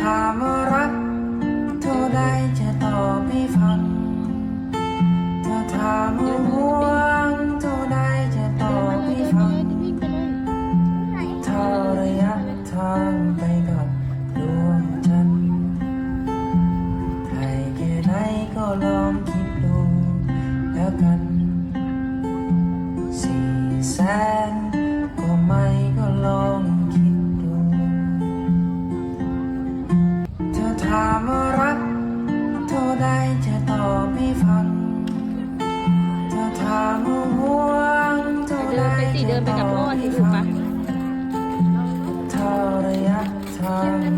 ถามว่ารัก เท่าใดจะตอบให้ฟัง เธอถามว่าห่วงเท่าใดจะตอบให้ฟังเท่าระยะทางไปกับดวงจันทร์ไกลแค่ไหนก็ลองคิดดูแล้วกันสี่แสนามว่ารัก เท่าใดจะตอบให้ฟังเธอถามว่าห่วงเท่าใดเดินไปสิเดินไปกับพ่อสิลูกปะเท่าระยะทางไป